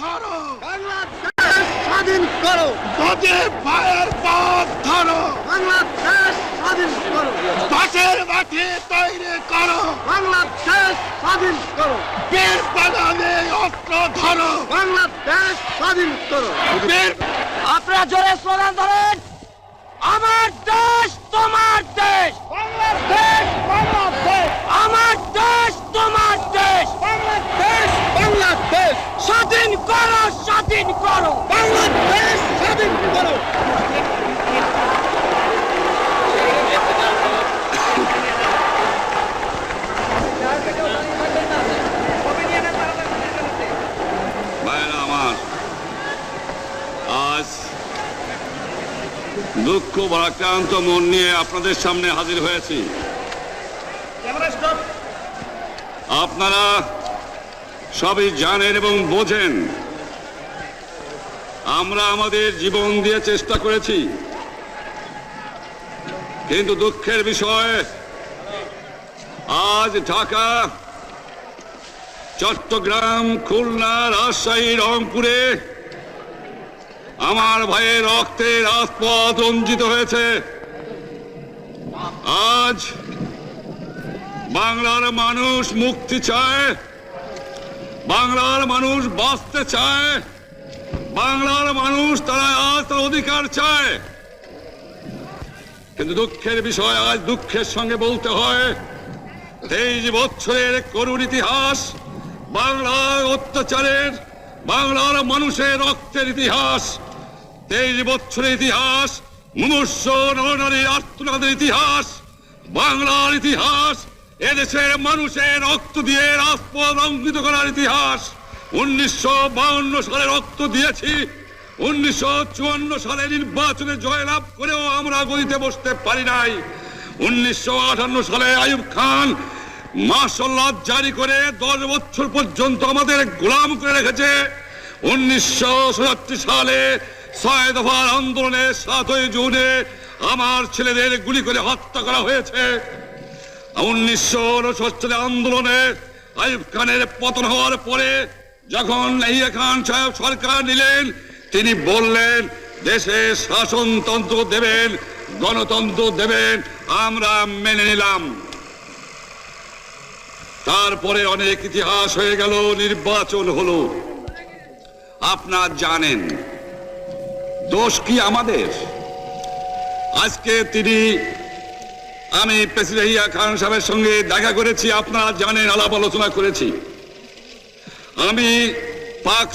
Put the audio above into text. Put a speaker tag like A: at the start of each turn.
A: ধরো।
B: বাংলাদেশ স্বাধীন করো।
A: গজে পায়ের পথ ধরো।
B: বাংলাদেশ স্বাধীন করো।
A: বাসের মাঠে তৈরি করো।
B: বাংলাদেশ স্বাধীন করো।
A: বীর বাগানে অস্ত্র ধরো।
B: বাংলাদেশ স্বাধীন করো।
A: বীর
C: আপনারা জোরে স্লোগান ধরেন। আমার দেশ তোমার দেশ।
B: বাংলাদেশ বাংলাদেশ
C: আমার দেশ তোমার দেশ
B: বাংলাদেশ বাংলাদেশ
C: স্বাধীন করো করো
B: বাংলাদেশ স্বাধীন করো
D: ভাইরা আমার আজ দুঃখ ভারাক্রান্ত মন নিয়ে আপনাদের সামনে হাজির হয়েছি। আপনারা সবই জানেন এবং বোঝেন আমরা আমাদের জীবন দিয়ে চেষ্টা করেছি। কিন্তু দুঃখের বিষয়, আজ ঢাকা, চট্টগ্রাম, খুলনা, রাজশাহী, রংপুরে আমার ভাইয়ের রক্তে রাজপথ রঞ্জিত হয়েছে। আজ বাংলার মানুষ মুক্তি চায়, বাংলার মানুষ বাঁচতে চায়। বাংলার মানুষ তারা আজ তার অধিকার চায়। কিন্তু দুঃখের বিষয় আজ দুঃখের সঙ্গে বলতে হয়, তেইশ বছরের করুণ ইতিহাস, বাংলার অত্যাচারের, বাংলার মানুষের রক্তের ইতিহাস। তেইশ বছরের ইতিহাস মুমূর্ষ নরনারীর আত্মনাদের ইতিহাস, বাংলার ইতিহাস, এদেশের মানুষের রক্ত দিয়ে রাজপথ অঙ্কিত করার ইতিহাস। উনিশশো সালে রক্ত দিয়েছি। উনিশশো চুয়ান্ন সালে নির্বাচনে জয়লাভ করেও আমরা গদিতে বসতে পারি নাই। উনিশশো আটান্ন সালে আইয়ুব খান মার্শাল্লাহ জারি করে দশ বছর পর্যন্ত আমাদের গোলাম করে রেখেছে। উনিশশো সাতাত্তর সালে ছয় দফার আন্দোলনে সাতই জুনে আমার ছেলেদের গুলি করে হত্যা করা হয়েছে। উনিশশো সালে আন্দোলনে আইব খানের পতন হওয়ার পরে যখন ইয়া খান সাহেব সরকার নিলেন তিনি বললেন, দেশে শাসনতন্ত্র দেবেন, গণতন্ত্র দেবেন, আমরা মেনে নিলাম। তারপরে অনেক ইতিহাস হয়ে গেল, নির্বাচন হলো। আপনার জানেন, দোষ কি আমাদের? আজকে তিনি, আমি প্রেসিডেন্ট খান সাহেবের সঙ্গে দেখা করেছি, আপনারা জানেন, আলাপ আলোচনা করেছি। আমি পাক